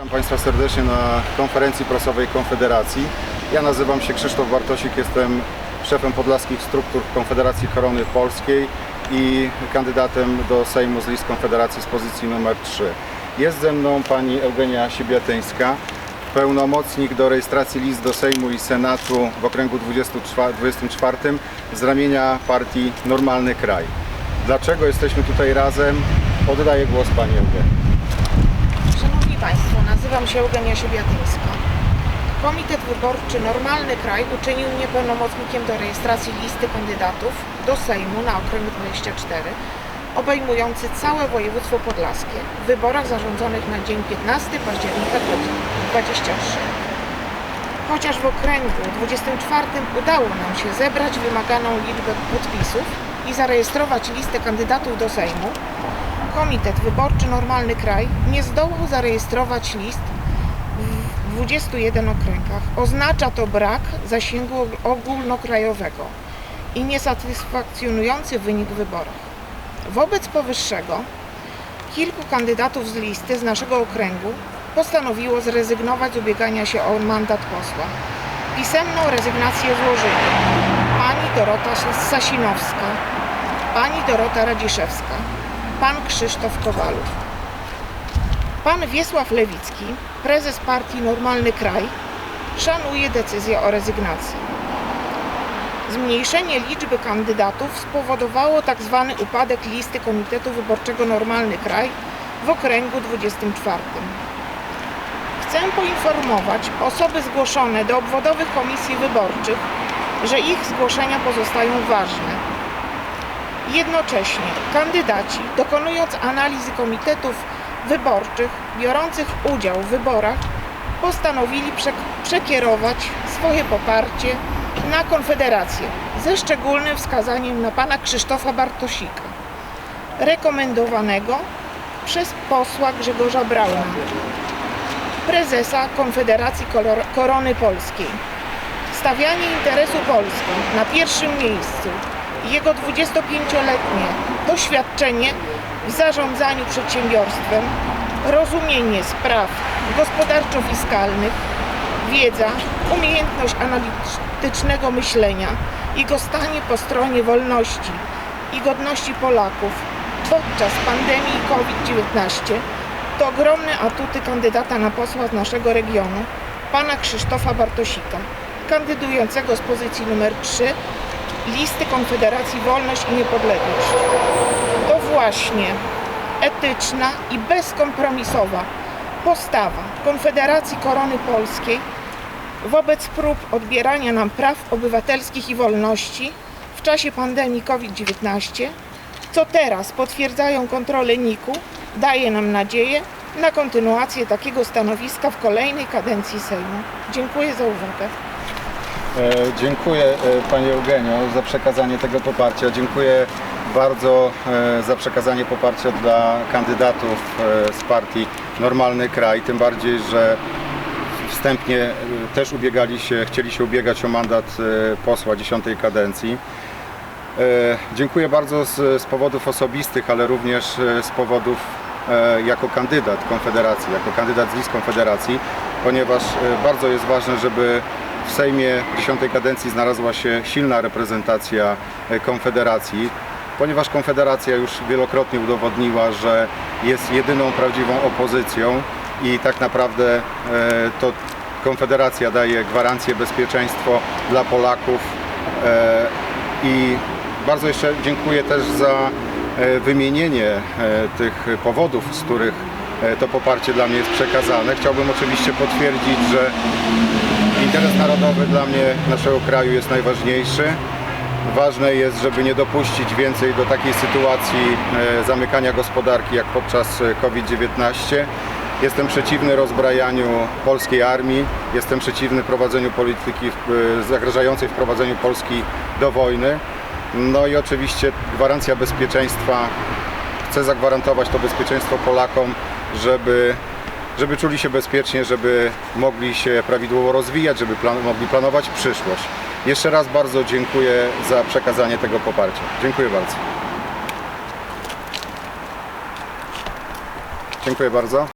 Witam Państwa serdecznie na konferencji prasowej Konfederacji. Ja nazywam się Krzysztof Bartosik, jestem szefem podlaskich struktur Konfederacji Korony Polskiej i kandydatem do Sejmu z list Konfederacji z pozycji numer 3. Jest ze mną pani Eugenia Siebiatyńska, pełnomocnik do rejestracji list do Sejmu i Senatu w okręgu 24, 24 z ramienia partii Normalny Kraj. Dlaczego jesteśmy tutaj razem? Oddaję głos pani Eugenii. Państwo, nazywam się Eugenia Siebiatyńska. Komitet Wyborczy Normalny Kraj uczynił mnie pełnomocnikiem do rejestracji listy kandydatów do Sejmu na okręg 24, obejmujący całe województwo podlaskie w wyborach zarządzonych na dzień 15 października 2023. Chociaż w okręgu 24 udało nam się zebrać wymaganą liczbę podpisów i zarejestrować listę kandydatów do Sejmu, Komitet Wyborczy Normalny Kraj nie zdołał zarejestrować list w 21 okręgach. Oznacza to brak zasięgu ogólnokrajowego i niesatysfakcjonujący wynik w wyborach. Wobec powyższego kilku kandydatów z listy z naszego okręgu postanowiło zrezygnować z ubiegania się o mandat posła. Pisemną rezygnację złożyli pani Dorota Sasinowska, pani Dorota Radziszewska, pan Krzysztof Kowalów. Pan Wiesław Lewicki, prezes partii Normalny Kraj, szanuje decyzję o rezygnacji. Zmniejszenie liczby kandydatów spowodowało tzw. upadek listy Komitetu Wyborczego Normalny Kraj w okręgu 24. Chcę poinformować osoby zgłoszone do obwodowych komisji wyborczych, że ich zgłoszenia pozostają ważne. Jednocześnie kandydaci, dokonując analizy komitetów wyborczych biorących udział w wyborach, postanowili przek- przekierować swoje poparcie na Konfederację ze szczególnym wskazaniem na pana Krzysztofa Bartosika, rekomendowanego przez posła Grzegorza Brauna, prezesa Konfederacji Korony Polskiej. Stawianie interesu Polski na pierwszym miejscu jego 25-letnie doświadczenie w zarządzaniu przedsiębiorstwem, rozumienie spraw gospodarczo-fiskalnych, wiedza, umiejętność analitycznego myślenia, jego stanie po stronie wolności i godności Polaków podczas pandemii COVID-19 to ogromne atuty kandydata na posła z naszego regionu, pana Krzysztofa Bartosika, kandydującego z pozycji numer 3 listy Konfederacji Wolność i Niepodległość. To właśnie etyczna i bezkompromisowa postawa Konfederacji Korony Polskiej wobec prób odbierania nam praw obywatelskich i wolności w czasie pandemii COVID-19, co teraz potwierdzają kontrole NIK-u, daje nam nadzieję na kontynuację takiego stanowiska w kolejnej kadencji Sejmu. Dziękuję za uwagę. E, Dziękuję e, Pani Eugenio za przekazanie tego poparcia. Dziękuję bardzo e, za przekazanie poparcia dla kandydatów z partii Normalny Kraj, tym bardziej, że wstępnie też ubiegali się, chcieli się ubiegać o mandat posła dziesiątej kadencji. Dziękuję bardzo z, z powodów osobistych, ale również z powodów jako kandydat Konfederacji, jako kandydat z list Konfederacji, ponieważ bardzo jest ważne, żeby w Sejmie dziesiątej kadencji znalazła się silna reprezentacja e, Konfederacji, ponieważ Konfederacja już wielokrotnie udowodniła, że jest jedyną prawdziwą opozycją i tak naprawdę e, to Konfederacja daje gwarancję bezpieczeństwo dla Polaków e, i bardzo jeszcze dziękuję też za wymienienie tych powodów, z których to poparcie dla mnie jest przekazane. Chciałbym oczywiście potwierdzić, że interes narodowy dla mnie, naszego kraju jest najważniejszy. Ważne jest, żeby nie dopuścić więcej do takiej sytuacji e, zamykania gospodarki jak podczas e, COVID-19. Jestem przeciwny rozbrajaniu polskiej armii, jestem przeciwny prowadzeniu polityki e, zagrażającej wprowadzeniu Polski do wojny. No i oczywiście gwarancja bezpieczeństwa. Chcę zagwarantować to bezpieczeństwo Polakom, żeby żeby czuli się bezpiecznie, żeby mogli się prawidłowo rozwijać, żeby plan, mogli planować przyszłość. Jeszcze raz bardzo dziękuję za przekazanie tego poparcia. Dziękuję bardzo. Dziękuję bardzo.